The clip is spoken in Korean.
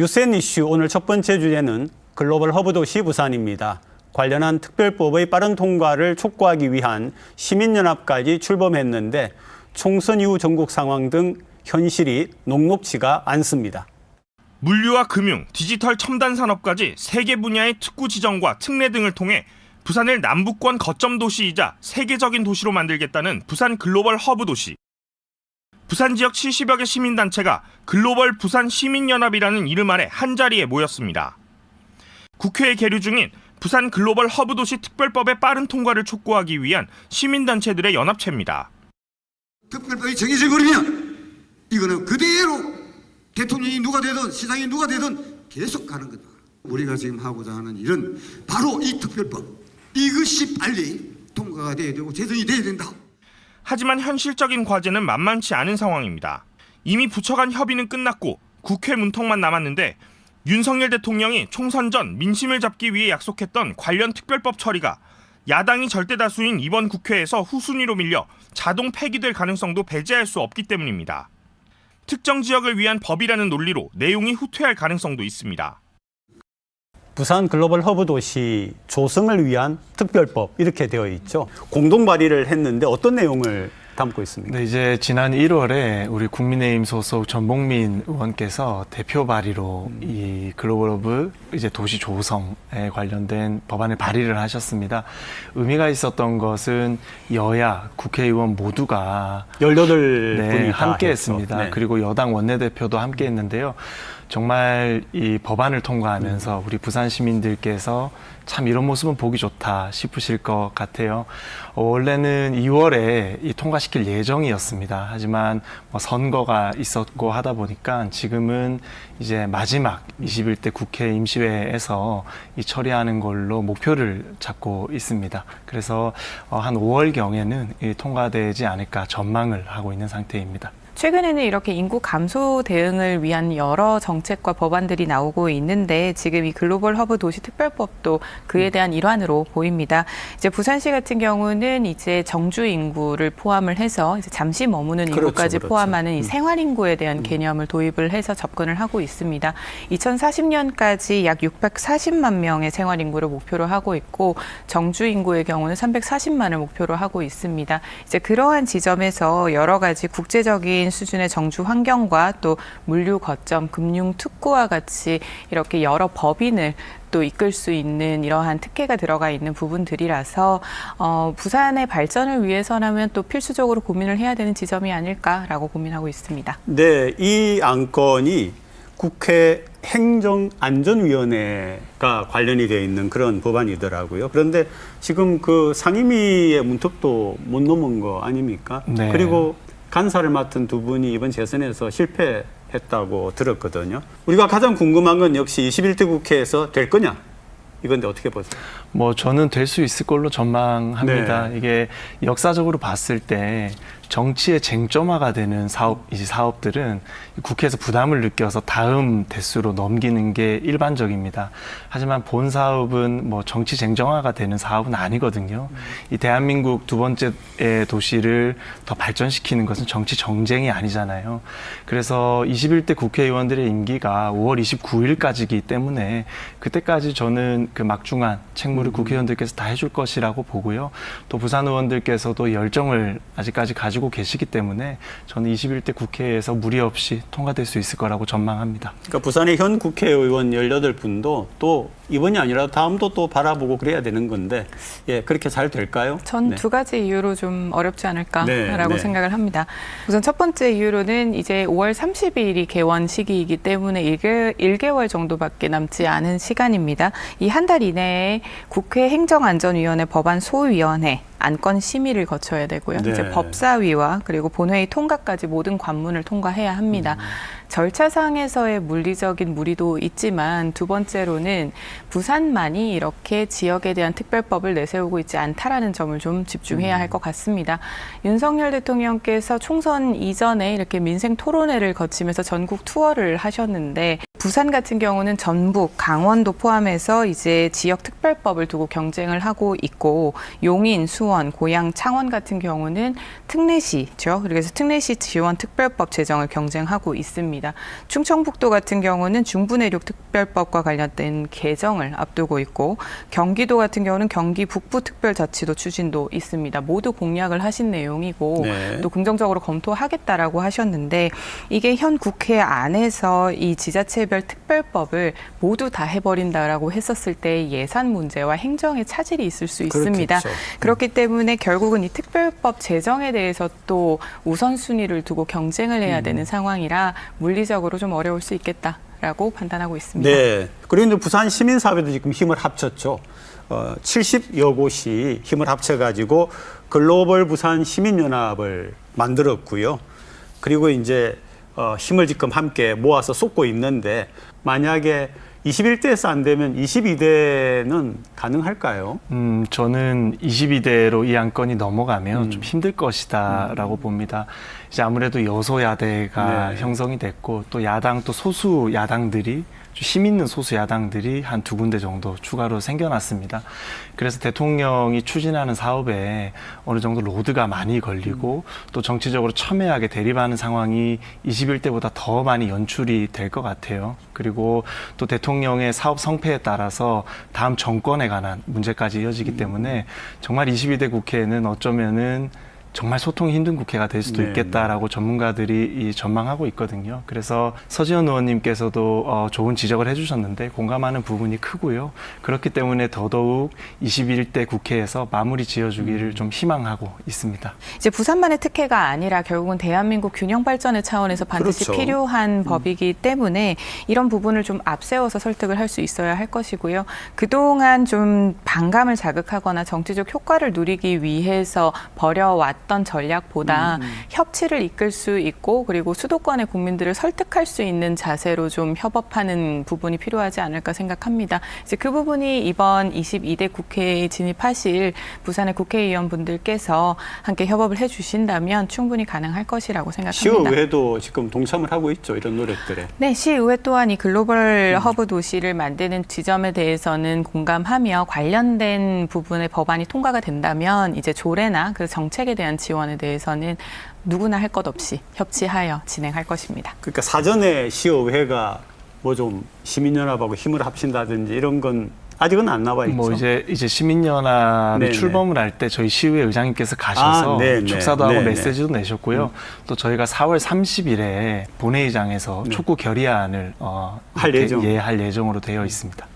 유센 이슈 오늘 첫 번째 주제는 글로벌 허브 도시 부산입니다. 관련한 특별법의 빠른 통과를 촉구하기 위한 시민연합까지 출범했는데 총선 이후 전국 상황 등 현실이 녹록지가 않습니다. 물류와 금융, 디지털 첨단 산업까지 세계 분야의 특구 지정과 특례 등을 통해 부산을 남북권 거점 도시이자 세계적인 도시로 만들겠다는 부산 글로벌 허브 도시. 부산 지역 70여 개 시민단체가 글로벌 부산 시민연합이라는 이름 아래 한자리에 모였습니다. 국회에 계류 중인 부산 글로벌 허브 도시 특별법의 빠른 통과를 촉구하기 위한 시민단체들의 연합체입니다. 특별법이 정해져 버리면 이거는 그대로 대통령이 누가 되든 시장이 누가 되든 계속 가는 거다. 우리가 지금 하고자 하는 일은 바로 이 특별법 이것이 빨리 통과가 돼야 되고 제정이 돼야 된다. 하지만 현실적인 과제는 만만치 않은 상황입니다. 이미 부처 간 협의는 끝났고 국회 문턱만 남았는데 윤석열 대통령이 총선 전 민심을 잡기 위해 약속했던 관련 특별법 처리가 야당이 절대 다수인 이번 국회에서 후순위로 밀려 자동 폐기될 가능성도 배제할 수 없기 때문입니다. 특정 지역을 위한 법이라는 논리로 내용이 후퇴할 가능성도 있습니다. 부산 글로벌 허브 도시 조성을 위한 특별법 이렇게 되어 있죠. 공동 발의를 했는데 어떤 내용을 담고 있습니까? 네, 이제 지난 1월에 우리 국민의힘 소속 전봉민 의원께서 대표 발의로 이 글로벌 허브 이제 도시 조성에 관련된 법안을 발의를 하셨습니다. 의미가 있었던 것은 여야 국회의원 모두가 18분이 네, 다 함께. 했습니다. 네. 그리고 여당 원내대표도 함께 했는데요. 정말 이 법안을 통과하면서 음. 우리 부산 시민들께서 참 이런 모습은 보기 좋다 싶으실 것 같아요. 어, 원래는 2월에 이 통과시킬 예정이었습니다. 하지만 뭐 선거가 있었고 하다 보니까 지금은 이제 마지막 21대 국회 임시회에서 이 처리하는 걸로 목표를 잡고 있습니다. 그래서 어, 한 5월경에는 이 통과되지 않을까 전망을 하고 있는 상태입니다. 최근에는 이렇게 인구 감소 대응을 위한 여러 정책과 법안들이 나오고 있는데 지금 이 글로벌 허브 도시 특별법도 그에 대한 일환으로 보입니다. 이제 부산시 같은 경우는 이제 정주 인구를 포함을 해서 이제 잠시 머무는 그렇죠, 인구까지 그렇죠. 포함하는 이 음. 생활 인구에 대한 개념을 도입을 해서 접근을 하고 있습니다. 2040년까지 약 640만 명의 생활 인구를 목표로 하고 있고 정주 인구의 경우는 340만을 목표로 하고 있습니다. 이제 그러한 지점에서 여러 가지 국제적인 수준의 정주 환경과 또 물류 거점, 금융 특구와 같이 이렇게 여러 법인을 또 이끌 수 있는 이러한 특혜가 들어가 있는 부분들이라서 어, 부산의 발전을 위해서라면 또 필수적으로 고민을 해야 되는 지점이 아닐까라고 고민하고 있습니다. 네, 이 안건이 국회 행정안전위원회가 관련이 되어 있는 그런 법안이더라고요. 그런데 지금 그 상임위의 문턱도 못 넘은 거 아닙니까? 네. 그리고 간사를 맡은 두 분이 이번 재선에서 실패했다고 들었거든요. 우리가 가장 궁금한 건 역시 21대 국회에서 될 거냐? 이건데 어떻게 보세요? 뭐 저는 될 수 있을 걸로 전망합니다. 네. 이게 역사적으로 봤을 때 정치의 쟁점화가 되는 사업 이 사업들은 국회에서 부담을 느껴서 다음 대수로 넘기는 게 일반적입니다. 하지만 본 사업은 뭐 정치 쟁점화가 되는 사업은 아니거든요. 이 대한민국 두 번째의 도시를 더 발전시키는 것은 정치 정쟁이 아니잖아요. 그래서 21대 국회의원들의 임기가 5월 29일까지이기 때문에 그때까지 저는 그 막중한 책무 를 국회의원들께서 다 해줄 것이라고 보고요. 또 부산 의원들께서도 열정을 아직까지 가지고 계시기 때문에 저는 21대 국회에서 무리 없이 통과될 수 있을 거라고 전망합니다. 그러니까 부산의 현 국회의원 18분도 또 이번이 아니라 다음도 또 바라보고 그래야 되는 건데 예, 그렇게 잘 될까요? 전 네. 두 가지 이유로 좀 어렵지 않을까라고 네, 네. 생각을 합니다. 우선 첫 번째 이유로는 이제 5월 30일이 개원 시기이기 때문에 1개, 1개월 정도밖에 남지 않은 시간입니다. 이 한 달 이내에 국회 행정안전위원회 법안 소위원회 안건 심의를 거쳐야 되고요. 네. 이제 법사위와 그리고 본회의 통과까지 모든 관문을 통과해야 합니다. 음. 절차상에서의 물리적인 무리도 있지만 두 번째로는 부산만이 이렇게 지역에 대한 특별법을 내세우고 있지 않다라는 점을 좀 집중해야 할 것 같습니다. 윤석열 대통령께서 총선 이전에 이렇게 민생 토론회를 거치면서 전국 투어를 하셨는데 부산 같은 경우는 전북, 강원도 포함해서 이제 지역 특별법을 두고 경쟁을 하고 있고 용인, 수원, 고양, 창원 같은 경우는 특례시죠. 그래서 특례시 지원 특별법 제정을 경쟁하고 있습니다. 충청북도 같은 경우는 중부내륙 특별법과 관련된 개정을 앞두고 있고 경기도 같은 경우는 경기 북부 특별자치도 추진도 있습니다. 모두 공약을 하신 내용이고 네. 또 긍정적으로 검토하겠다라고 하셨는데 이게 현 국회 안에서 이 지자체 별 특별법을 모두 다 해버린다라고 했었을 때 예산 문제와 행정의 차질이 있을 수 있습니다. 그렇겠죠. 그렇기 때문에 결국은 이 특별법 제정에 대해서 또 우선순위를 두고 경쟁을 해야 음. 되는 상황이라 물리적으로 좀 어려울 수 있겠다 라고 판단하고 있습니다. 네. 그리고 이제 부산 시민사회도 지금 힘을 합쳤죠. 어, 70여 곳이 힘을 합쳐가지고 글로벌 부산 시민연합을 만들었고요. 그리고 이제 어, 힘을 지금 함께 모아서 쏟고 있는데 만약에 21대에서 안 되면 22대는 가능할까요? 음, 저는 22대로 이 안건이 넘어가면 음. 좀 힘들 것이다라고 봅니다. 이제 아무래도 여소야대가 네. 형성이 됐고 또 야당 또 소수 야당들이 좀 힘 있는 소수 야당들이 한 두 군데 정도 추가로 생겨났습니다. 그래서 대통령이 추진하는 사업에 어느 정도 로드가 많이 걸리고 또 정치적으로 첨예하게 대립하는 상황이 21대보다 더 많이 연출이 될 것 같아요. 그리고 또 대통령의 사업 성패에 따라서 다음 정권에 관한 문제까지 이어지기 때문에 정말 22대 국회는 어쩌면은 정말 소통이 힘든 국회가 될 수도 네, 있겠다라고 전문가들이 이 전망하고 있거든요. 그래서 서지현 의원님께서도 어, 좋은 지적을 해주셨는데 공감하는 부분이 크고요. 그렇기 때문에 더더욱 21대 국회에서 마무리 지어주기를 음. 좀 희망하고 있습니다. 이제 부산만의 특혜가 아니라 결국은 대한민국 균형 발전의 차원에서 반드시 그렇죠. 필요한 법이기 때문에 이런 부분을 좀 앞세워서 설득을 할 수 있어야 할 것이고요. 그동안 좀 반감을 자극하거나 정치적 효과를 누리기 위해서 벌여왔 던 전략보다 협치를 이끌 수 있고 그리고 수도권의 국민들을 설득할 수 있는 자세로 좀 협업하는 부분이 필요하지 않을까 생각합니다. 이제 그 부분이 이번 22대 국회에 진입하실 부산의 국회의원분들께서 함께 협업을 해주신다면 충분히 가능할 것이라고 생각합니다. 시의회도 지금 동참을 하고 있죠. 이런 노력들에. 네, 시의회 또한 이 글로벌 허브 도시를 만드는 지점에 대해서는 공감하며 관련된 부분의 법안이 통과가 된다면 이제 조례나 그 정책에 대한 지원에 대해서는 누구나 할 것 없이 협치하여 진행할 것입니다. 그러니까 사전에 시의회가 뭐 좀 시민연합하고 힘을 합친다든지 이런 건 아직은 안 나와 있죠. 뭐 이제 이제 시민연합이 네네. 출범을 할 때 저희 시의회 의장님께서 가셔서 아, 네네. 축사도 하고 네네. 메시지도 내셨고요. 또 저희가 4월 30일에 본회의장에서 네. 촉구 결의안을 어, 할 이렇게 예정. 예, 할 예정으로 되어 있습니다.